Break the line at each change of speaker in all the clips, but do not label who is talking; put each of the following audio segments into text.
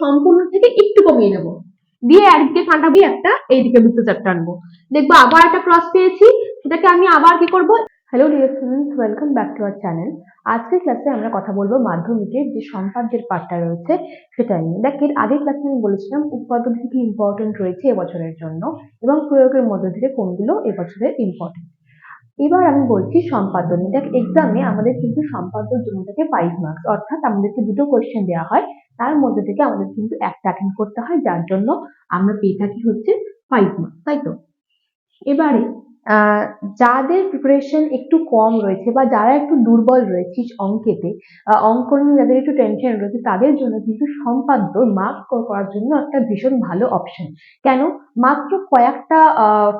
সম্পূর্ণ থেকে একটু কমিয়ে নেব। দিয়ে একদিকে কাঁটাবি একটা এইদিকে বৃত্তচাপ টানবো দেখব আবার একটা ক্রস পেয়েছি, সেটাকে আমি আবার কি করব? Hello dear students welcome back to our channel আজকের ক্লাসে আমরা কথা বলব মাধ্যমিকের যে সম্পাদ্যের পার্টটা রয়েছে, সেটা নিয়ে। দেখ, এর আগের ক্লাসে আমি বলেছিলাম উৎপাদন থেকে ইম্পর্টেন্ট রয়েছে এবছরের জন্য এবং প্রয়োগের মধ্যে থেকে কোনগুলো এবছরের ইম্পর্টেন্ট এবার আমি বলছি সম্পাদ্য নিয়ে। দেখ এক্সামে আমাদের কিন্তু সম্পাদ্যর জন্য থেকে ফাইভ মার্কস অর্থাৎ আমাদেরকে দুটো কোয়েশ্চেন দেওয়া হয়। তার মধ্যে থেকে আমাদের কিন্তু একটা অ্যাটেন্ড করতে হয়, যার জন্য আমরা পেয়ে থাকি হচ্ছে ফাইভ মার্কস তাই তো? এবারে যাদের প্রিপারেশন একটু কম রয়েছে বা যারা একটু দুর্বল রয়েছে অঙ্কেতে অঙ্ক নিয়ে যাদের একটু টেনশন রয়েছে, তাদের জন্য কিন্তু সম্পাদ্য মার্ক করার জন্য একটা ভীষণ ভালো অপশন কেন? মাত্র কয়েকটা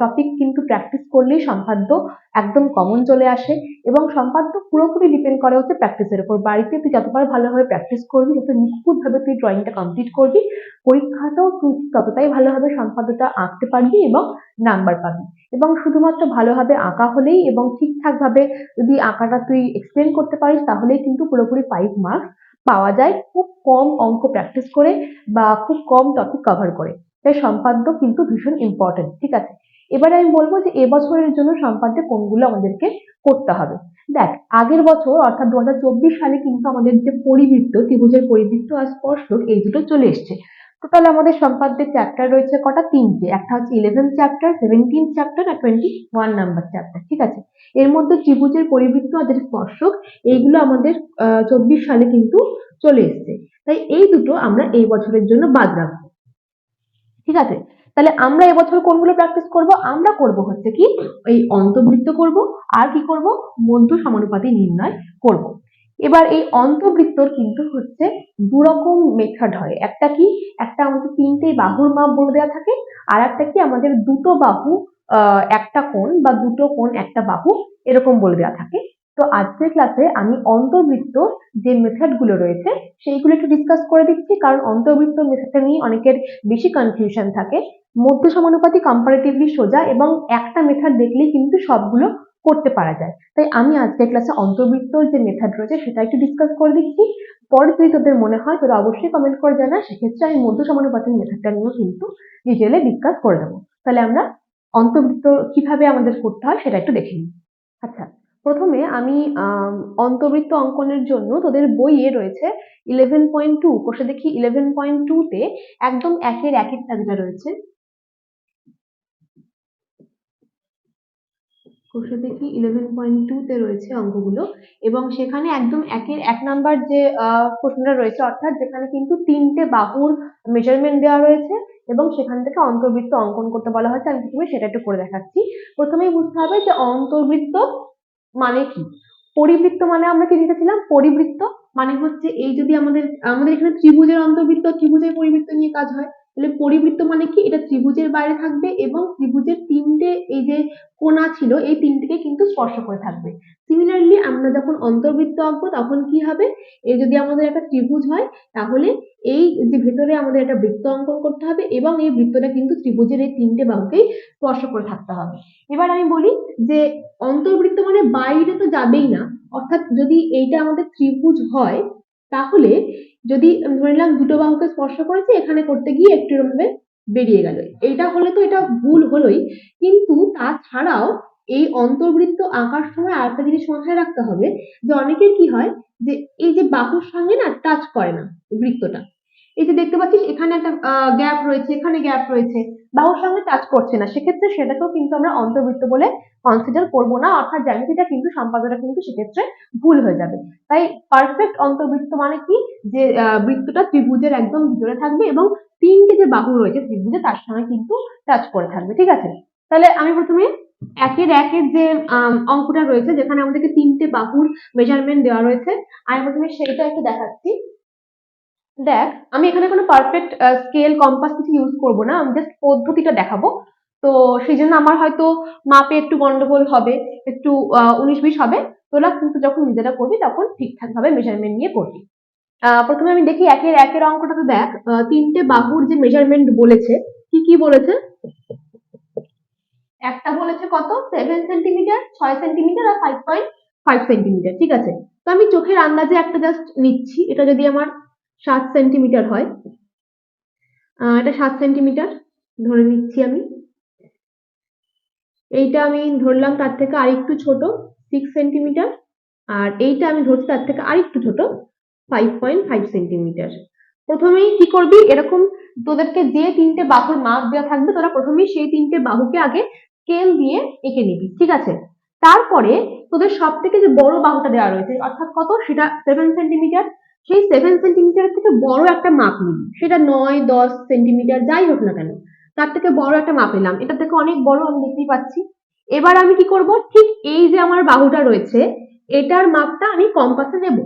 টপিক কিন্তু প্র্যাকটিস করলেই সম্পাদ্য একদম কমন চলে আসে এবং সম্পাদ্য পুরোপুরি ডিপেন্ড করে হচ্ছে প্র্যাকটিসের উপর। বাড়িতে তুই যতবার ভালোভাবে প্র্যাকটিস করবি, যত নিখুঁতভাবে তুই ড্রয়িংটা কমপ্লিট করবি পরীক্ষাটাও তুই ততটাই ভালোভাবে সম্পাদ্যটা আঁকতে পারবি এবং নাম্বার পাবি। এবং শুধুমাত্র ভালোভাবে আঁকা হলেই এবং ঠিকঠাকভাবে যদি আঁকাটা তুই এক্সপ্লেন করতে পারিস, তাহলেই কিন্তু পুরোপুরি ফাইভ মার্কস পাওয়া যায় খুব কম অঙ্ক প্র্যাকটিস করে বা খুব কম টপিক কভার করে। তাই সম্পাদ্য কিন্তু ভীষণ ইম্পর্টেন্ট ঠিক আছে? এবারে আমি বলব যে এবছরের জন্য সম্পাদ্যে কোনগুলো আমাদেরকে করতে হবে। দেখ, আগের বছর অর্থাৎ দু হাজার চব্বিশ সালে কিন্তু আমাদের যে পরিবৃত্ত, ত্রিভুজের পরিবৃত্ত আর স্পর্শক এই দুটো চলে এসছে। টোটাল আমাদের সম্পাদ্যের চ্যাপ্টার রয়েছে কটা? তিনটে। একটা হচ্ছে ইলেভেন চ্যাপ্টার সেভেন্টিন চ্যাপ্টার আর টোয়েন্টি ওয়ান নাম্বার চ্যাপ্টার ঠিক আছে? এর মধ্যে ত্রিভুজের পরিবৃত্ত আর স্পর্শক এইগুলো আমাদের চব্বিশ সালে কিন্তু চলে এসছে। তাই এই দুটো আমরা এই বছরের জন্য বাদ রাখব। ঠিক আছে? তাহলে আমরা এবছর কোনগুলো প্র্যাকটিস করব? আমরা করব হচ্ছে কি, এই অন্তবৃত্ত করব, আর কি করব? মধ্য সমানুপাতি নির্ণয় করব। এবার এই অন্তবৃত্তর কিন্তু হচ্ছে দু রকম মেথড হয়। একটা কি, একটা আমাদের তিনটে বাহুর মাপ বলে দেওয়া থাকে, আর একটা কি আমাদের দুটো বাহু একটা কোণ বা দুটো কোণ, একটা বাহু, এরকম বলে দেওয়া থাকে। তো আজকের ক্লাসে আমি অন্তর্বৃত্ত যে মেথডগুলো রয়েছে, সেইগুলো একটু ডিসকাস করে দিচ্ছি, কারণ অন্তর্বৃত্ত মেথডটা নিয়ে অনেকের বেশি কনফিউশন থাকে। মধ্য সমানুপাতি কম্পারেটিভলি সোজা এবং একটা মেথড দেখলেই কিন্তু সবগুলো করতে পারা যায়। তাই আমি আজকের ক্লাসে অন্তর্বৃত্তর যে মেথড রয়েছে, সেটা একটু ডিসকাস করে দিচ্ছি। পরে যদি তোদের মনে হয়, তোরা অবশ্যই কমেন্ট করে জানা সেক্ষেত্রে আমি মধ্য সমানুপাতিক মেথডটা নিয়েও কিন্তু ডিটেলে ডিসকাস করে দেবো। তাহলে আমরা অন্তর্বৃত্ত কীভাবে আমাদের করতে হয়, সেটা একটু দেখে নিই। আচ্ছা প্রথমে আমি অন্তর্বৃত্ত অঙ্কনের জন্য তোদের বইয়ে রয়েছে ইলেভেন পয়েন্ট টু কোষে দেখি ইলেভেন পয়েন্ট টু তে একদম একের একের দাগটা রয়েছে। কোষে দেখি ইলেভেন পয়েন্ট টু তে রয়েছে অঙ্কগুলো এবং সেখানে একদম একের এক নাম্বার যে প্রশ্নটা রয়েছে অর্থাৎ যেখানে কিন্তু তিনটে বাহুর মেজারমেন্ট দেওয়া রয়েছে এবং সেখান থেকে অন্তর্বৃত্ত অঙ্কন করতে বলা হয়েছে। আমি প্রথমে সেটা একটু করে দেখাচ্ছি। প্রথমেই বুঝতে হবে যে অন্তর্বৃত্ত মানে কি? পরিবৃত্ত মানে আমরা কি লিখেছিলাম পরিবৃত্ত মানে হচ্ছে এই যদি আমাদের আমাদের এখানে ত্রিভুজের অন্তর্বৃত্ত ত্রিভুজের পরিবৃত্ত নিয়ে কাজ হয়, তাহলে পরিবৃত্ত মানে কি? এটা ত্রিভুজের বাইরে থাকবে এবং ত্রিভুজের তিনটে এই যে কোনা ছিল, এই তিনটিকে কিন্তু স্পর্শ করে থাকবে। সিমিলারলি আমরা যখন অন্তর্বৃত্ত আঁকবো, তখন কি হবে? এই যদি আমাদের একটা ত্রিভুজ হয়, তাহলে এই যে ভেতরে আমাদের একটা বৃত্ত অঙ্কন করতে হবে এবং এই বৃত্তটা কিন্তু ত্রিভুজের এই তিনটে বাহুকেই স্পর্শ করে থাকতে হবে। এবার আমি বলি যে অন্তর্বৃত্ত মানে বাইরে তো যাবেই না। অর্থাৎ যদি এইটা আমাদের ত্রিভুজ হয়, তাহলে যদি ধরে নিলাম দুটো বাহুকে স্পর্শ করেছে, এখানে করতে গিয়ে একটু এরকমভাবে বেরিয়ে গেল। এইটা হলে তো এটা ভুল হলোই। কিন্তু তাছাড়াও এই অন্তর্বৃত্ত আঁকার সময় আরেকটা জিনিস মাথায় রাখতে হবে যে অনেকের কি হয় যে এই যে বাহুর সঙ্গে না টাচ করে না বৃত্তটা। এই যে দেখতে পাচ্ছিস এখানে একটা গ্যাপ রয়েছে, এখানে গ্যাপ রয়েছে। বাহুর সঙ্গে টাচ করছে না। সেক্ষেত্রে সেটাকেও কিন্তু আমরা অন্তর্বৃত্ত বলে কনসিডার করব না। অর্থাৎ জ্যামিতিটা কিন্তু সম্পাদনা কিন্তু সেক্ষেত্রে ভুল হয়ে যাবে। তাই পারফেক্ট অন্তর্বৃত্ত মানে কি? যে বৃত্তটা ত্রিভুজের একদম ভিতরে থাকবে এবং তিনটে যে বাহু রয়েছে ত্রিভুজে, তার সঙ্গে কিন্তু টাচ করে থাকবে। ঠিক আছে? তাহলে আমি প্রথমে একের একের যে অঙ্কটা রয়েছে যেখানে আমাদেরকে তিনটে বাহুর মেজারমেন্ট দেওয়া রয়েছে আমি প্রথমে সেইটা একটু দেখাচ্ছি। দেখ আমি এখানে কোনো পারফেক্ট স্কেল কম্পাস কিছু ইউজ করব না আমি জাস্ট পদ্ধতিটা দেখাবো। তো সেই জন্য আমার হয়তো মাপে একটু গন্ডগোল হবে একটু উনিশ বিশ হবে তোরা কিন্তু যখন নিজেরা করবি তখন ঠিকঠাক ভাবে মেজারমেন্ট নিয়ে করবি। প্রথমে আমি দেখি একের একের অঙ্কটাতে দেখ আহ, তিনটে বাহুর যে মেজারমেন্ট বলেছে কি কি বলেছে? একটা বলেছে কত? সেভেন সেন্টিমিটার ছয় সেন্টিমিটার আর ফাইভ পয়েন্ট ফাইভ সেন্টিমিটার ঠিক আছে? তো আমি চোখের আন্দাজে একটা জাস্ট নিচ্ছি, এটা যদি আমার সাত সেন্টিমিটার হয় এটা সাত সেন্টিমিটার ধরে নিচ্ছি আমি। এইটা আমি ধরলাম তার থেকে আরেকটু ছোট সিক্স সেন্টিমিটার আর এইটা আমি ধরছি তার থেকে আরেকটু ছোট ফাইভ পয়েন্ট ফাইভ সেন্টিমিটার প্রথমেই কি করবি? এরকম তোদেরকে যে তিনটে বাহুর মাপ দেওয়া থাকবে, তোরা প্রথমেই সেই তিনটে বাহুকে আগে স্কেল দিয়ে এঁকে নিবি, ঠিক আছে? তারপরে তোদের সব থেকে যে বড় বাহুটা দেওয়া রয়েছে, অর্থাৎ কত? সেটা সেভেন সেন্টিমিটার সেই সেভেন সেন্টিমিটার থেকে বড় একটা মাপ নিবি। সেটা নয়, দশ সেন্টিমিটার যাই হোক না কেন, তার থেকে বড় একটা মাপ এলাম। এটা থেকে অনেক বড় আমি দেখতেই পাচ্ছি। এবার আমি কি করব? ঠিক এই যে আমার বাহুটা রয়েছে, এটার মাপটা আমি কম্পাসে নেব।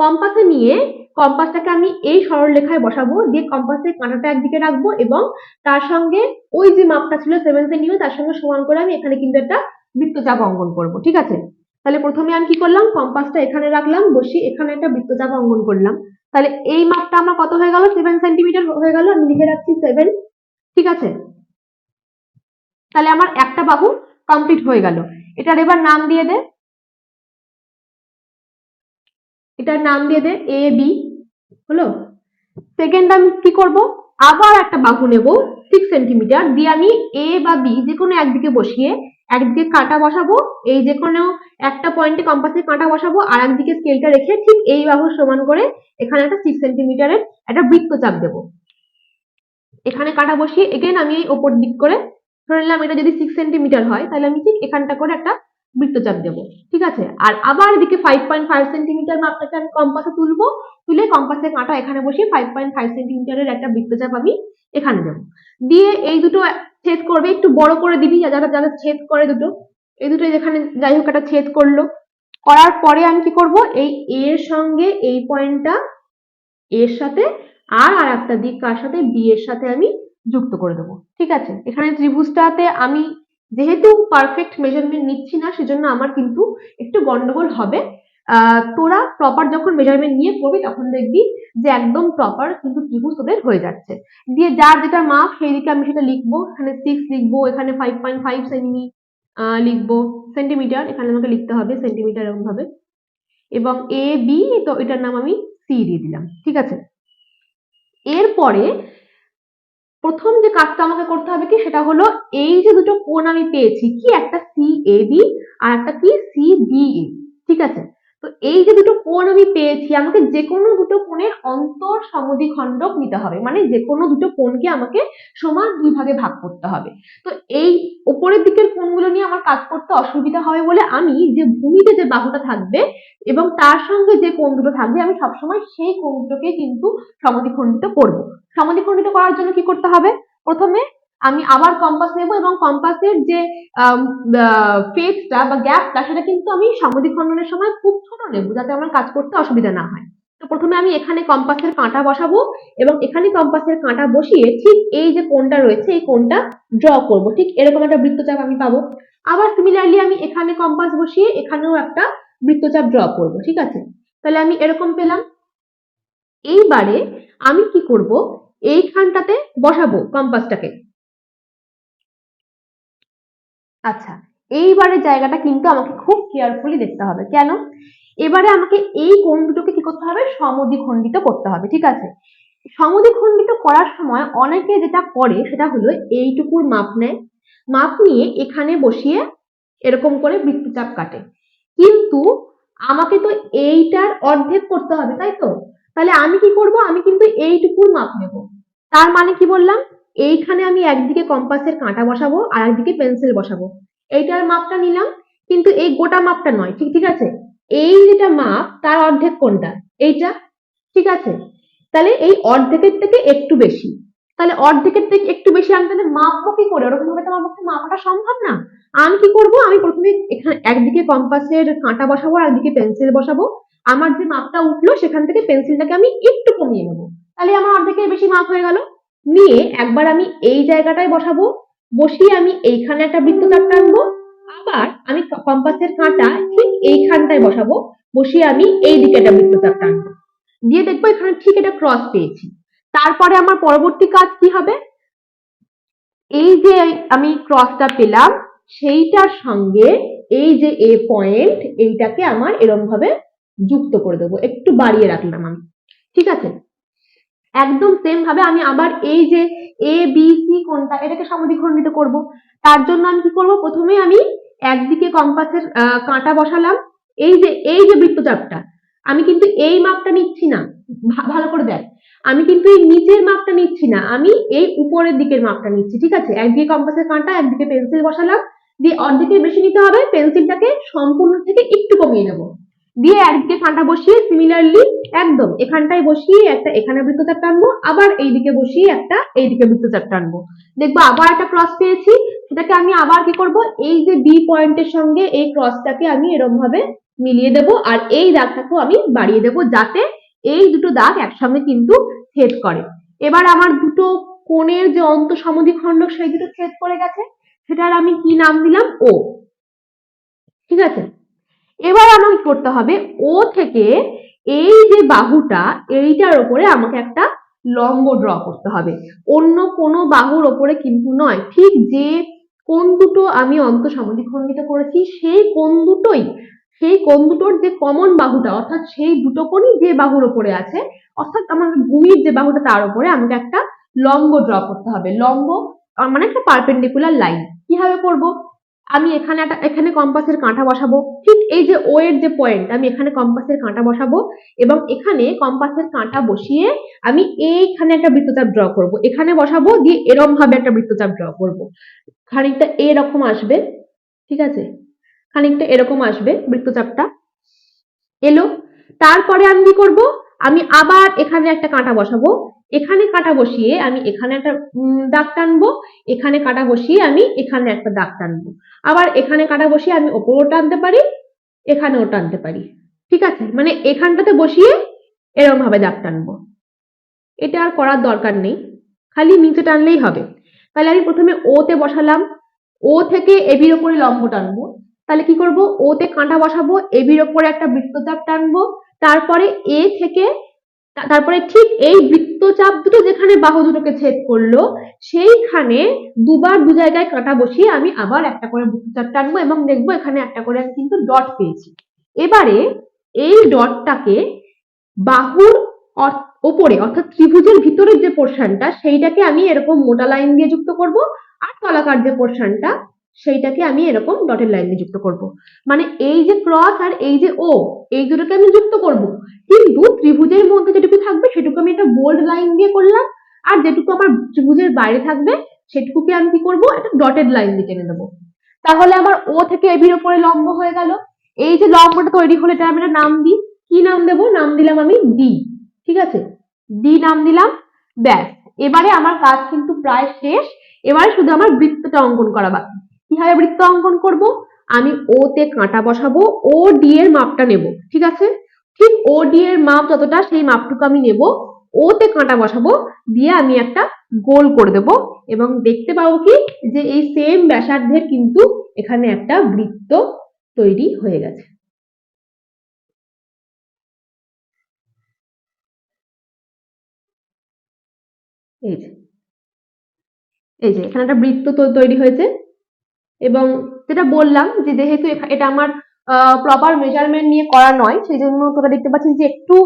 কম্পাসে নিয়ে কম্পাসটাকে আমি এই সরলরেখায় বসাবো। দিয়ে কম্পাসের কাঁটাটা একদিকে রাখব এবং তার সঙ্গে ওই যে মাপটা ছিল সেভেন সেন্টিমিটার তার সঙ্গে সমান করে আমি এখানে কিন্তু একটা বৃত্তচাপ অঙ্কন করব, ঠিক আছে? তাহলে প্রথমে আমি কি করলাম? কম্পাসটা এখানে রাখলাম বসিয়ে এখানে একটা বৃত্তচাপ অঙ্কন করলাম। তাহলে এই মাপটা আমার কত হয়ে গেল? সেভেন সেন্টিমিটার হয়ে গেল, আমি লিখে রাখছি সেভেন ঠিক আছে? তাহলে আমার একটা বাহু কমপ্লিট হয়ে গেল। এটার এবার নাম দিয়ে দে। এটার নাম দিয়ে দে এ বি হলো? সেকেন্ড আমি কি করব? আবার একটা বাহু নেব সিক্স সেন্টিমিটার দিয়ে আমি এ বা বি যে কোনো একদিকে বসিয়ে একদিকে কাঁটা বসাবো, এই যে কোনো একটা পয়েন্টে কম্পাসে কাঁটা বসাবো, আর একদিকে স্কেলটা রেখে ঠিক এই বাহুর সমান করে এখানে একটা সিক্স সেন্টিমিটারের একটা বৃত্তচাপ দেব। এখানে কাঁটা বসিয়ে এগেন আমি এই ওপর দিক করে ধরে নিলাম, এটা যদি সিক্স সেন্টিমিটার হয়, তাহলে আমি ঠিক এখানটা করে একটা বৃত্তচাপ দেব, ঠিক আছে? আর আবার এদিকে ফাইভ পয়েন্ট ফাইভ সেন্টিমিটার মাপটাকে আমি কম্পাসে তুলবো, তুলে কম্পাসের কাঁটা এখানে বসিয়ে ফাইভ পয়েন্ট ফাইভ সেন্টিমিটারের একটা বৃত্তচাপ আমি এখানে দেবো। দিয়ে এই দুটো ছেদ করবে, একটু বড় করে দিবি যারা যারা ছেদ করে দুটো, এই দুটো যেখানে যাই হোক একটা ছেদ করল। করার পরে আমি কি করব? এই এর সঙ্গে এই পয়েন্টটা এর সাথে আর আর একটা দিক কার সাথে? বি এর সাথে আমি যুক্ত করে দেবো, ঠিক আছে? এখানে ত্রিভুজটাতে আমি যেহেতু পারফেক্ট মেজারমেন্ট নিচ্ছি না, সেজন্য আমার কিন্তু একটু গন্ডগোল হবে। তোরা প্রপার যখন মেজারমেন্ট নিয়ে করবি, তখন দেখবি যে একদম প্রপার কিন্তু ত্রিভুজ তোদের হয়ে যাচ্ছে। দিয়ে যার যেটা মাপ সেই দিকে আমি সেটা লিখব। এখানে সিক্স লিখব, এখানে ফাইভ পয়েন্ট ফাইভ সেমি লিখব। সেন্টিমিটার এখানে আমাকে লিখতে হবে সেন্টিমিটার এরকম ভাবে এবং এ বি তো এটার নাম আমি সি দিয়ে দিলাম। ঠিক আছে? এরপরে প্রথম যে কাজটা আমাকে করতে হবে কি? সেটা হলো এই যে দুটো কোণ আমি পেয়েছি, কি একটা সি এ বি আর একটা কি? সি বি এ ঠিক আছে? তো এই যে দুটো কোণ আমি পেয়েছি, আমাকে যে কোনো দুটো কোণের অন্তর সমদ্বিখণ্ডক নিতে হবে। মানে যে কোনো দুটো কোণকে আমাকে সমান দুই ভাগে ভাগ করতে হবে। তো এই উপরের দিকের কোণগুলো নিয়ে আমার কাজ করতে অসুবিধা হবে বলে আমি যে ভূমিতে যে বাহুটা থাকবে এবং তার সঙ্গে যে কোণ দুটো থাকবে, আমি সবসময় সেই কোণ দুটোকে কিন্তু সমদ্বিখণ্ডিত করব। সমদ্বিখণ্ডিত করার জন্য কি করতে হবে? প্রথমে আমি আবার কম্পাস নেব এবং কম্পাসের যে ফেজটা বা গ্যাপটা সেটা কিন্তু আমি সমদ্বিখণ্ডনের সময় খুব ছোট নেব যাতে আমার কাজ করতে অসুবিধা না হয়। তো প্রথমে আমি এখানে কম্পাসের কাঁটা বসাবো এবং এখানে কম্পাসের কাঁটা বসিয়ে ঠিক এই যে কোনটা রয়েছে, এই কোনটা ড্র করব। ঠিক এরকম একটা বৃত্তচাপ আমি পাবো। আবার সিমিলারলি আমি এখানে কম্পাস বসিয়ে এখানেও একটা বৃত্তচাপ ড্র করব। ঠিক আছে? তাহলে আমি এরকম পেলাম। এইবারে আমি কি করব? এইখানটাতে বসাবো কম্পাসটাকে আচ্ছা এইবারে জায়গাটা কিন্তু আমাকে খুব কেয়ারফুলি দেখতে হবে। কেন? এবারে আমাকে এই কোণ দুটোকে কি করতে হবে? সমদ্বিখণ্ডিত করতে হবে, ঠিক আছে? সমদ্বিখণ্ডিত করার সময় অনেকে যেটা করে সেটা হলো এইটুকুর মাপ নেয়। মাপ নিয়ে এখানে বসিয়ে এরকম করে বৃত্তচাপ কাটে। কিন্তু আমাকে তো এইটার অর্ধেক করতে হবে, তাই তো? তাহলে আমি কি করব? আমি কিন্তু এইটুকুর মাপ নেব। তার মানে কি বললাম? এইখানে আমি একদিকে কম্পাসের কাঁটা বসাবো আর একদিকে পেন্সিল বসাবো। এইটার মাপটা নিলাম, কিন্তু এই গোটা মাপটা নয়, ঠিক ঠিক আছে? এই যেটা মাপ, তার অর্ধেক কোনটা? এইটা, ঠিক আছে? তাহলে এই অর্ধেকের থেকে একটু বেশি। তাহলে অর্ধেকের থেকে একটু বেশি আমি তাহলে মাপবো কি করে? ওরকম ভাবে তো আমার পক্ষে মাপাটা সম্ভব না। আমি কি করব? আমি প্রথমে এখানে একদিকে কম্পাসের কাঁটা বসাবো আর একদিকে পেন্সিল বসাবো। আমার যে মাপটা উঠল, সেখান থেকে পেন্সিলটাকে আমি একটু কমিয়ে নেব। তাহলে আমার অর্ধেকের বেশি মাপ হয়ে গেল। নিয়ে একবার আমি এই জায়গাটায় বসাবো। বসিয়ে আমি এইখানে একটা বৃত্তচাপ টানবো। আবার আমি কম্পাসের কাঁটা ঠিক এইখানটায় বসাবো। বসিয়ে আমি এই দিকে একটা বৃত্তচাপ টানবো। দিয়ে দেখব এখানে ঠিক এটা ক্রস পেয়েছি। তারপরে আমার পরবর্তী কাজ কি হবে? এই যে আমি ক্রসটা পেলাম, সেইটার সঙ্গে এই যে এ পয়েন্ট এইটাকে আমার এরম ভাবে যুক্ত করে দেবো। একটু বাড়িয়ে রাখলাম আমি। ঠিক আছে? একদম সেম ভাবে আমি আবার এই যে এ বি সি কোনটা এটাকে সমদ্বিখণ্ডিত করব। তার জন্য আমি কি করব? প্রথমে আমি একদিকে কম্পাসের কাঁটা বসালাম। এই যে এই যে বৃত্তচাপটা, আমি কিন্তু এই মাপটা নিচ্ছি না। ভালো করে দেখ। আমি কিন্তু এই নিচের মাপটা নিচ্ছি না। আমি এই উপরের দিকের মাপটা নিচ্ছি, ঠিক আছে? একদিকে কম্পাসের কাঁটা, একদিকে পেন্সিল বসালাম। দিয়ে অর্ধেকের বেশি নিতে হবে। পেন্সিলটাকে সম্পূর্ণ থেকে একটু কমিয়ে নেব। দিয়ে একদিকে কাঁটা বসিয়ে সিমিলারলি একদম এখানটায় বসিয়ে একটা এখানে বৃত্তচাপ টানবো, আবার এইদিকে বসিয়ে একটা এইদিকে বৃত্তচাপ টানবো। দেখব আবার একটা ক্রস পেয়েছি, সেটাকে আমি আবার কি করব? এই যে বি পয়েন্টের সঙ্গে এই ক্রসটাকে আমি এরকম ভাবে মিলিয়ে দেব, আর এই দাগটাকেও আমি বাড়িয়ে দেব যাতে এই দুটো দাগ একসঙ্গে কিন্তু ছেদ করে। এবার আমার দুটো কোণের যে অন্ত সমদ্বিখণ্ডক সেই দুটো ছেদ করে গেছে, সেটার আমি কি নাম দিলাম? ও ঠিক আছে? এবার আমাকে করতে হবে? ও থেকে এই যে বাহুটা, এইটার ওপরে আমাকে একটা লম্ব ড্র করতে হবে। অন্য কোনো বাহুর ওপরে কিন্তু নয়। ঠিক যে কোন দুটো আমি অন্ত সমদ্বিখণ্ডিত করেছি, সেই কোন দুটোই, সেই কোন দুটোর যে কমন বাহুটা, অর্থাৎ সেই দুটো কোণই যে বাহুর ওপরে আছে, অর্থাৎ আমার ভূমির যে বাহুটা তার উপরে আমাকে একটা লম্ব ড্র করতে হবে। লম্ব মানে একটা পারপেন্ডিকুলার লাইন কীভাবে করব? আমি এখানে একটা, এখানে কম্পাসের কাঁটা বসাবো। ঠিক এই যে ও এর যে পয়েন্ট আমি এখানে কম্পাসের কাঁটা বসাবো এবং এখানে কম্পাসের কাঁটা বসিয়ে আমি এইখানে একটা বৃত্তচাপ ড্র করব। এখানে বসাবো, দিয়ে এরম ভাবে একটা বৃত্তচাপ ড্র করব। খানিকটা এরকম আসবে, ঠিক আছে? খানিকটা এরকম আসবে বৃত্তচাপটা। এলো। তারপরে আমি কি করব? আমি আবার এখানে একটা কাঁটা বসাবো। এখানে কাঁটা বসিয়ে আমি এখানে একটা দাগ টানবো। এখানে কাঁটা বসিয়ে আমি এখানে একটা দাগ টানবো। আবার এখানে কাঁটা বসিয়ে আমি ওপরেও টানতে পারি, এখানেও টানতে পারি। ঠিক আছে? মানে এখানটাতে বসিয়ে এরকম ভাবে দাগ টানবো। এটা আর করার দরকার নেই। খালি নিচে টানলেই হবে। তাহলে আমি প্রথমে ও তে বসালাম। ও থেকে এবির ওপরে লম্ব টানবো। তাহলে কি করব? ও তে কাঁটা বসাবো, এবির ওপরে একটা বৃত্তচাপ টানবো। তারপরে এ থেকে তারপরে ঠিক এই বৃত্তচাপ দুটো যেখানে বাহু দুটোকে ছেদ করল, সেইখানে দুবার দু জায়গায় কাঁটা বসিয়ে আমি আবার একটা করে বৃত্তচাপ টানবো এবং দেখব এখানে একটা করে আমি কিন্তু ডট পেয়েছি। এবারে এই ডটটাকে বাহুর ওপরে অর্থাৎ ত্রিভুজের ভিতরের যে পোর্শনটা সেইটাকে আমি এরকম মোটা লাইন দিয়ে যুক্ত করব আর তলাকার যে পোর্শনটা সেইটাকে আমি এরকম ডটের লাইন দিয়ে যুক্ত করব। মানে এই যে ক্রস আর এই যে ও এই দুটোকে আমি যুক্ত করব। কিন্তু ত্রিভুজের মধ্যে যেটুকু থাকবে, সেটুকু আমি একটা বোল্ড লাইন দিয়ে করলাম। আর যেটুকু আমার ত্রিভুজের বাইরে থাকবে, সেটুকুকে আমি কি করব? একটা ডটেড লাইন দিয়ে টেনে দেবো। তাহলে আমার ও থেকে এবির ওপরে লম্ব হয়ে গেল। এই যে লম্বটা তৈরি হলে এটা আমি নাম দিই। কি নাম দেবো? নাম দিলাম আমি ডি ঠিক আছে? ডি নাম দিলাম, ব্যাস। এবারে আমার কাজ কিন্তু প্রায় শেষ। এবারে শুধু আমার বৃত্তটা অঙ্কন করা বাকি। কীভাবে বৃত্ত অঙ্কন করব? আমি ও তে কাঁটা বসাবো ও ডি এর মাপটা নেব, ঠিক আছে? ঠিক ও ডি এর মাপ যতটা, সেই মাপটুকু আমি নেব। ও তে কাঁটা বসাবো, দিয়ে আমি একটা গোল করে দেব এবং দেখতে পাবো কি? যে এই সেম ব্যাসার্ধের কিন্তু এখানে একটা বৃত্ত তৈরি হয়ে গেছে। এই যে এই যে, এখানে একটা বৃত্ত তৈরি হয়েছে। এবং যেটা বললাম যে যেহেতু এটা আমার প্রপার মেজারমেন্ট নিয়ে করা নয় সেই জন্য তোরা দেখতে পাচ্ছিস যে একটু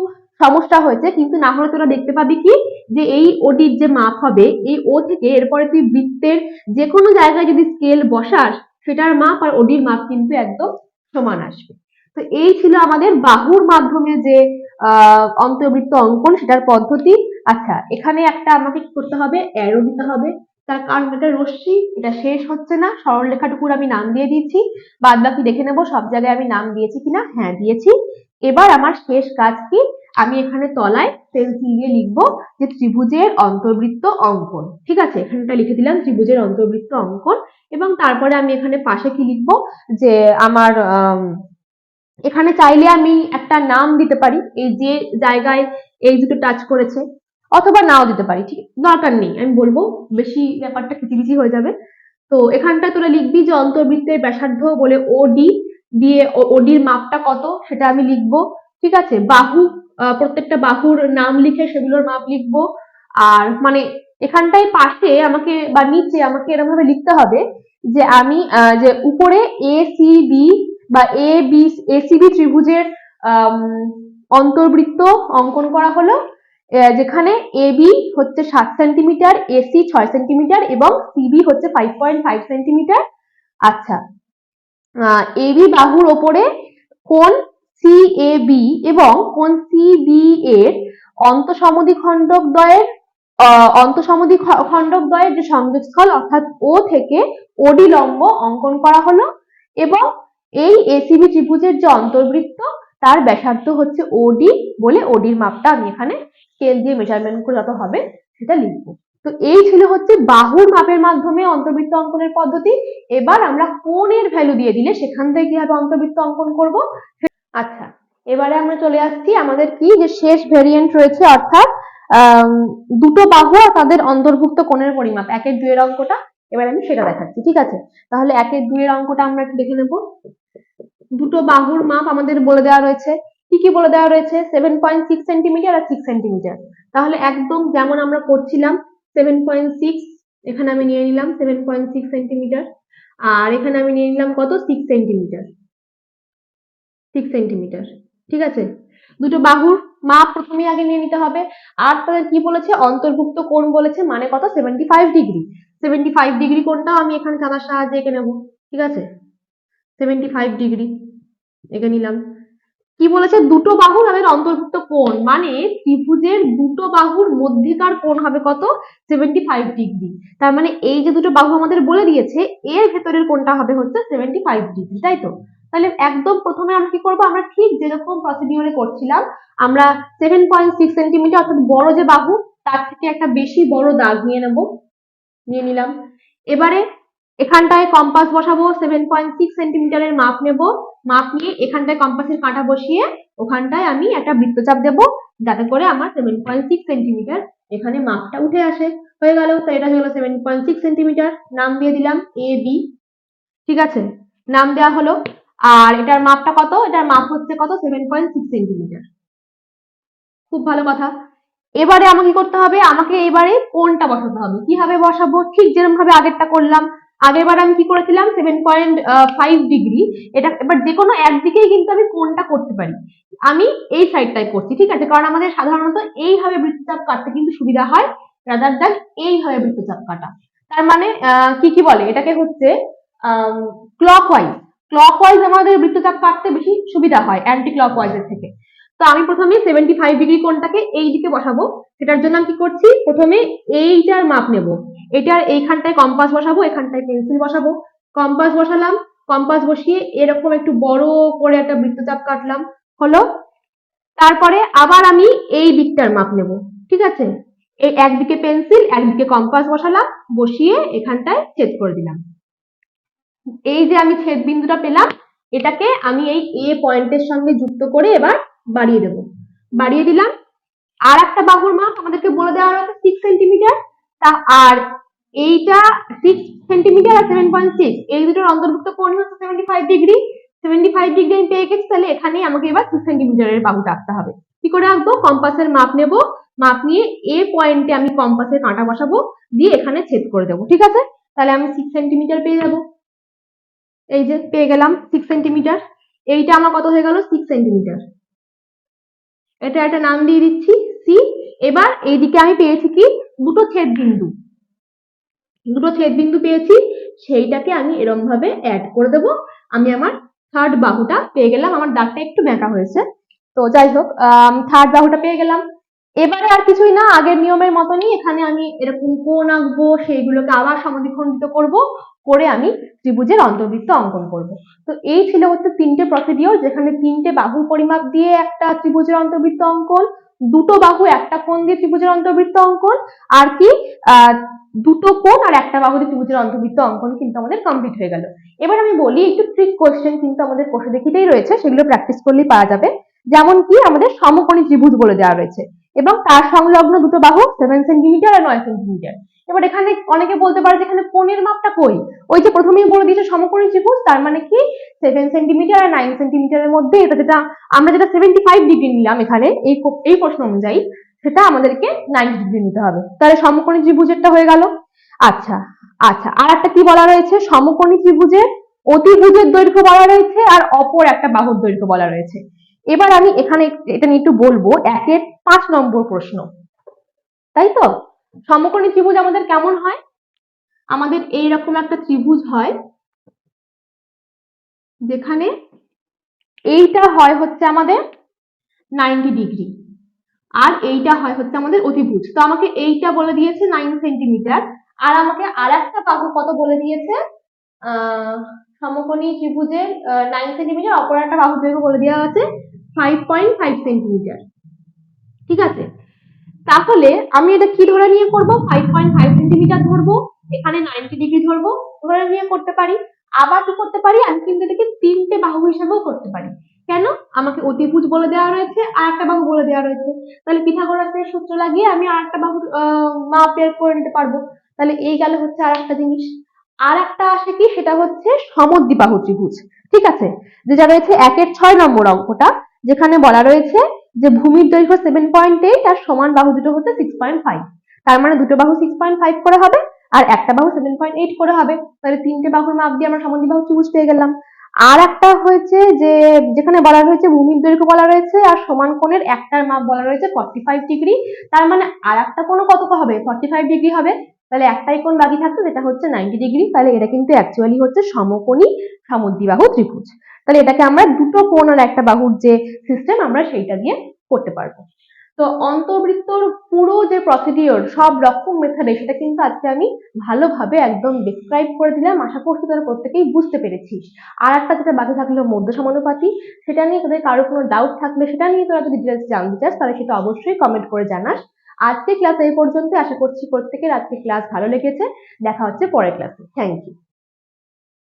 সমস্যা হয়েছে, কিন্তু না হলে তোরা দেখতে পাবি কি যে এই ওটির যে মাপ হবে, এই ও থেকে এরপরে তুই বৃত্তের যে কোনো জায়গায় যদি স্কেল বসাস, সেটার মাপ আর ওডির মাপ কিন্তু একদম সমান আসবে। তো এই ছিল আমাদের বাহুর মাধ্যমে যে অন্তর্বৃত্ত অঙ্কন, সেটার পদ্ধতি। আচ্ছা এখানে একটা আমাকে কি করতে হবে? অ্যারো দিতে হবে। তার কারণ এটা রশ্মি, এটা শেষ হচ্ছে না। সরল রেখাটুকুর আমি নাম দিয়ে দিয়েছি। বাদ বাকি দেখে নেব সব জায়গায় আমি নাম দিয়েছি কিনা। হ্যাঁ দিয়েছি। এবার আমার শেষ কাজ কি? আমি এখানে তলায় পেন্সিল দিয়ে লিখব যে ত্রিভুজের অন্তর্বৃত্ত অঙ্কন। ঠিক আছে? এখানটা লিখে দিলাম, ত্রিভুজের অন্তর্বৃত্ত অঙ্কন। এবং তারপরে আমি এখানে পাশে কি লিখব? যে আমার এখানে চাইলে আমি একটা নাম দিতে পারি। এই যে জায়গায় এই দুটো টাচ করেছে অথবা নাও দিতে পারি, ঠিক দরকার নেই, আমি বলব, বেশি ব্যাপারটা কিচিমিচি হয়ে যাবে। তো এখানটা তোরা লিখবি যে অন্তর্বৃত্তের ব্যাসার্ধ বলে ওডি দিয়ে ওডির মাপটা কত, সেটা আমি লিখব, ঠিক আছে? বাহু প্রত্যেকটা বাহুর নাম লিখে সেগুলোর মাপ লিখব। আর মানে এখানটায় পাশে আমাকে বা নিচে আমাকে এরকম ভাবে লিখতে হবে যে আমি যে উপরে এ সি বি বা A B A C B ত্রিভুজের অন্তর্বৃত্ত অঙ্কন করা হলো। যেখানে এবি হচ্ছে সাত সেন্টিমিটার এসি ছয় সেন্টিমিটার এবং সিবি হচ্ছে ফাইভ পয়েন্ট ফাইভ সেন্টিমিটার। আচ্ছা এবি বাহুর ওপরে কোন সিএবি এবং কোন সিবি এর অন্তঃসমদ্বি খণ্ডক দ্বয়ের অন্তঃসমদ্বি খণ্ডক দ্বয়ের যে সংযোগস্থল, অর্থাৎ ও থেকে ওডি লম্ব অঙ্কন করা হলো এবং এই এসিবি ত্রিভুজের যে অন্তর্বৃত্ত তার ব্যাসার্ধ হচ্ছে ওডি বলে ওডির মাপটা আমি এখানে স্কেল দিয়ে মেজারমেন্ট করে যত হবে সেটা লিখব। তো এই ছিল হচ্ছে বাহুর মাপের মাধ্যমে অন্তর্বৃত্ত অঙ্কনের পদ্ধতি। এবার আমরা কোণের ভ্যালু দিয়ে দিলে সেখান থেকে কীভাবে অন্তর্বৃত্ত অঙ্কন করব? আচ্ছা এবারে আমরা চলে আসছি আমাদের কি? যে শেষ ভেরিয়েন্ট রয়েছে অর্থাৎ দুটো বাহু আর তাদের অন্তর্ভুক্ত কোণের পরিমাপ, একের দুইয়ের অঙ্কটা। এবার আমি সেটা দেখাচ্ছি, ঠিক আছে? তাহলে একের দুয়ের অঙ্কটা আমরা একটু দেখে নেব। দুটো বাহুর মাপ আমাদের বলে দেওয়া রয়েছে। কি কি বলে দেওয়া রয়েছে? সেভেন পয়েন্ট সিক্স সেন্টিমিটার আর সিক্স সেন্টিমিটার তাহলে একদম যেমন আমরা করছিলাম সেভেন পয়েন্ট সিক্স এখানে আমি নিয়ে নিলাম সেভেন পয়েন্ট সিক্স সেন্টিমিটার আর এখানে আমি নিয়ে নিলাম কত? সিক্স সেন্টিমিটার সিক্স সেন্টিমিটার ঠিক আছে? দুটো বাহুর মাপ প্রথমেই আগে নিয়ে নিতে হবে। আর তাদের কি বলেছে? অন্তর্ভুক্ত কোণ বলেছে মানে কত? Seventy five degree seventy five degree কোণটাও আমি এখানে চাঁদার সাহায্যে এঁকে নেব। ঠিক আছে? সেভেন্টি ফাইভ ডিগ্রি এঁকে নিলাম। কি বলেছে? দুটো বাহু তাদের অন্তর্ভুক্ত কোণ। মানে ত্রিভুজের দুটো বাহুর মধ্যেকার কোণ হবে কত? সেভেন্টি ফাইভ ডিগ্রি তার মানে এই যে দুটো বাহু আমাদের বলে দিয়েছে, এর ভেতরের কোণটা হবে হচ্ছে সেভেন্টি ফাইভ ডিগ্রি তাই তো? তাহলে একদম প্রথমে আমরা কি করব? আমরা ঠিক যেরকম প্রসিডিওরে করছিলাম, আমরা সেভেন পয়েন্ট সিক্স সেন্টিমিটার অর্থাৎ বড় যে বাহু, তার থেকে একটা বেশি বড় দাগ নিয়ে নেব। নিয়ে নিলাম। এবারে এখানটায় কম্পাস বসাবো সেভেন পয়েন্ট সিক্স সেন্টিমিটারের মাপ নেব। মাপ নিয়ে এখানটায় কম্পাসের কাঁটা বসিয়ে ওখানটায় আমি একটা বৃত্তচাপ দেব, যাতে করে আমার সেভেন পয়েন্ট সিক্স সেন্টিমিটার এখানে মাপটা উঠে আসে। হয়ে গেল, তো এটা হয়ে হলো সেভেন পয়েন্ট সিক্স সেন্টিমিটার নাম দিয়ে দিলাম এ বি ঠিক আছে? নাম দেওয়া হলো। আর এটার মাপটা কত? এটার মাপ হচ্ছে কত? সেভেন পয়েন্ট সিক্স সেন্টিমিটার খুব ভালো কথা। এবারে আমাকে করতে হবে? আমাকে এবারে কোনটা বসাতে হবে? কীভাবে বসাবো? ঠিক যেরকম ভাবে আগেরটা করলাম। আগের বার আমি কি করেছিলাম? সেভেন পয়েন্ট ফাইভ ডিগ্রি এটা এবার যে কোনো একদিকেই কিন্তু আমি কোনটা করতে পারি। আমি এই সাইডটাই করছি, ঠিক আছে? কারণ আমাদের সাধারণত এইভাবে বৃত্তচাপ কাটতে কিন্তু সুবিধা হয় রাদার দ্যান এইভাবে বৃত্তচাপ কাটা। তার মানে কি কি বলে? এটাকে হচ্ছে ক্লক ওয়াইজ ক্লক ওয়াইজ আমাদের বৃত্তচাপ কাটতে বেশি সুবিধা হয় অ্যান্টি ক্লক ওয়াইজের থেকে। তো আমি প্রথমে সেভেন্টি ফাইভ ডিগ্রি কোনটাকে এই দিকে বসাবো। সেটার জন্য আমি কি করছি? প্রথমে এইটার মাপ নেব। এটার এইখানটায় কম্পাস বসাবো, এখানটায় পেন্সিল বসাবো। কম্পাস বসালাম কম্পাস বসিয়ে এরকম একটু বড় করে একটা বৃত্তচাপ কাটলাম। হলো, তারপরে আবার আমি এই দিকটার মাপ নেব, ঠিক আছে? এই একদিকে পেন্সিল একদিকে কম্পাস বসালাম, বসিয়ে এখানটায় ছেদ করে দিলাম। এই যে আমি ছেদ বিন্দুটা পেলাম, এটাকে আমি এই এ পয়েন্টের সঙ্গে যুক্ত করে এবার বাড়িয়ে দেব। বাড়িয়ে দিলাম। আর একটা বাহুর মাপ আমাদেরকে বলে দেওয়া হয়েছে সিক্স সেন্টিমিটার তা আর এইটা সিক্স সেন্টিমিটার আর সেভেন পয়েন্ট সিক্স এই দুটোর অন্তর্ভুক্ত কোণ হচ্ছে seventy five degree seventy five degree আমি পেয়ে গেছি, তাহলে এখানে আমাকে এবার সিক্স সেন্টিমিটারের বাহুটা আঁকতে হবে। কি করে আঁকবো? কম্পাসের মাপ নেব, মাপ নিয়ে এ পয়েন্টে আমি কম্পাসের কাঁটা বসাবো, দিয়ে এখানে ছেদ করে দেবো, ঠিক আছে? তাহলে আমি সিক্স সেন্টিমিটার পেয়ে যাব। এই যে পেয়ে গেলাম সিক্স সেন্টিমিটার এইটা আমার কত হয়ে গেল? সিক্স সেন্টিমিটার এটা একটা নাম দিয়ে দিচ্ছি এবার এইদিকে আমি পেয়েছি কি? দুটো ছেদ বিন্দু দুটো ছেদ বিন্দু পেয়েছি, সেইটাকে আমি এরম ভাবে অ্যাড করে দেব। আমি আমার থার্ড বাহুটা পেয়ে গেলাম, আমার দাগটা একটু বেঁকা হয়েছে। তো যাই হোক থার্ড বাহুটা পেয়ে গেলাম। এবারে আর কিছুই না, আগের নিয়মের মতনই এখানে আমি এরকম কোণ আঁকবো, সেইগুলোকে আবার সমাধিখণ্ডিত করব, করে আমি ত্রিভুজের অন্তর্বৃত্ত অঙ্কন করব। তো এই ছিল হচ্ছে তিনটে প্রসিডিওর যেখানে তিনটে বাহু পরিমাপ দিয়ে একটা ত্রিভুজের অন্তর্বৃত্ত অঙ্কন দুটো বাহু, একটা কোণ দিয়ে ত্রিভুজের অন্তর্বৃত্ত অঙ্কন, আর কি দুটো কোণ আর একটা বাহু দিয়ে ত্রিভুজের অন্তর্বৃত্ত অঙ্কন কিন্তু আমাদের কমপ্লিট হয়ে গেল। এবার আমি বলি একটু ট্রিক কোশ্চেন কিন্তু আমাদের কোষে দেখিতেই রয়েছে, সেগুলো প্র্যাকটিস করলেই পাওয়া যাবে। যেমন কি আমাদের সমকোণী ত্রিভুজ বলে দেওয়া রয়েছে। এবং তার সংলগ্ন দুটো বাহু সেভেন সেন্টিমিটার আর নয় সেন্টিমিটার এবার এখানে অনেকে বলতে পারে যে এখানে কোণের মাপটা কই? ওই যে প্রথমেই বলে দিয়েছে সমকোণী ত্রিভুজ তার মানে কি? সেভেন সেন্টিমিটার আর নাইন সেন্টিমিটারের মধ্যে এটা যেটা আমরা যেটা সেভেন্টি ফাইভ ডিগ্রি নিলাম এখানে, এই এই প্রশ্ন অনুযায়ী সেটা আমাদেরকে নাইনটি ডিগ্রি নিতে হবে। তাহলে সমকোণী ত্রিভুজেরটা হয়ে গেল। আচ্ছা আচ্ছা আর একটা কি বলা রয়েছে? সমকোণী ত্রিভুজের অতিভুজের দৈর্ঘ্য বলা রয়েছে আর অপর একটা বাহুর দৈর্ঘ্য বলা রয়েছে। এবার আমি এখানে এটা নিয়ে একটু বলব, একের পাঁচ নম্বর প্রশ্ন। তাই তো? সমকোণী ত্রিভুজ আমাদের কেমন হয়? আমাদের এইরকম একটা ত্রিভুজ হয়, যেখানে এইটা হয় হচ্ছে আমাদের নাইনটি ডিগ্রি আর এইটা হয় হচ্ছে আমাদের অতিভুজ। তো আমাকে এইটা বলে দিয়েছে নাইন সেন্টিমিটার আর আমাকে আর একটা বাহু কত বলে দিয়েছে? আহ, সমকোণী ত্রিভুজের নাইন সেন্টিমিটার অপর একটা বাহু বলে দেওয়া আছে ফাইভ পয়েন্ট ফাইভ সেন্টিমিটার ঠিক আছে? তাহলে আমি এটা কি ধরে নিয়ে করব? ফাইভ পয়েন্ট ফাইভ সেন্টিমিটার ধরবো, এখানে নাইনটি ডিগ্রি ধরবো, ধরে নিয়ে করতে পারি। আবার কি করতে পারি? আমি কিন্তু এটাকে তিনটে বাহু হিসেবেও করতে পারি। কেন? আমাকে অতিভুজ বলে দেওয়া রয়েছে, আর একটা বাহু বলে দেওয়া রয়েছে। তাহলে পিথাগোরাসের সূত্র লাগিয়ে আমি আর একটা বাহু মাপ বের করে নিতে পারব। তাহলে এই গেল হচ্ছে আর একটা জিনিস। আর একটা আসে কি? সেটা হচ্ছে সমদ্বিবাহু ত্রিভুজ। ঠিক আছে? যেটা রয়েছে একের ছয় নম্বর অঙ্কটা। যেখানে বলা রয়েছে যে ভূমির দৈর্ঘ্য সেভেন পয়েন্ট এইট আর সমান বাহু দুটো হচ্ছে সিক্স পয়েন্ট ফাইভ তার মানে দুটো বাহু সিক্স পয়েন্ট ফাইভ করে হবে আর একটা বাহু সেভেন পয়েন্ট এইট করে হবে। তাহলে তিনটে বাহুর মাপ দিয়ে আমরা সমদ্বিবাহু ত্রিভুজ পেয়ে গেলাম? আর একটা হয়েছে যে যেখানে বলা রয়েছে ভূমির দৈর্ঘ্য বলা রয়েছে আর সমান কোণের একটার মাপ বলা রয়েছে ফর্টি ফাইভ ডিগ্রি তার মানে আর একটা কোণ কত হবে? ফর্টি ফাইভ ডিগ্রি হবে। তাহলে একটাই কোণ বাকি থাকতো যেটা হচ্ছে নাইনটি ডিগ্রি তাহলে এটা কিন্তু অ্যাকচুয়ালি হচ্ছে সমকোণী সমদ্বিবাহু ত্রিভুজ। তাহলে এটাকে আমরা দুটো কোণ আর একটা বাহুর যে সিস্টেম আমরা সেইটা দিয়ে করতে পারব। তো অন্তর্বৃত্তর পুরো যে প্রসিডিওর সব রকম মেথডে সেটা কিন্তু আজকে আমি ভালোভাবে একদম ডিসক্রাইব করে দিলাম। আশা করছি তোরা প্রত্যেকেই বুঝতে পেরেছিস আর একটা যেটা বাকি থাকল মধ্য সমানুপাতি, সেটা নিয়ে তোদের কারও কোনো ডাউট থাকলে, সেটা নিয়ে তোরা যদি ডিটেলস জানতে চাস, তাহলে সেটা অবশ্যই কমেন্ট করে জানাস। আজকে ক্লাস এই পর্যন্ত আশা করছি প্রত্যেকের আজকে ক্লাস ভালো লেগেছে। দেখা হচ্ছে পরের ক্লাসে থ্যাংক ইউ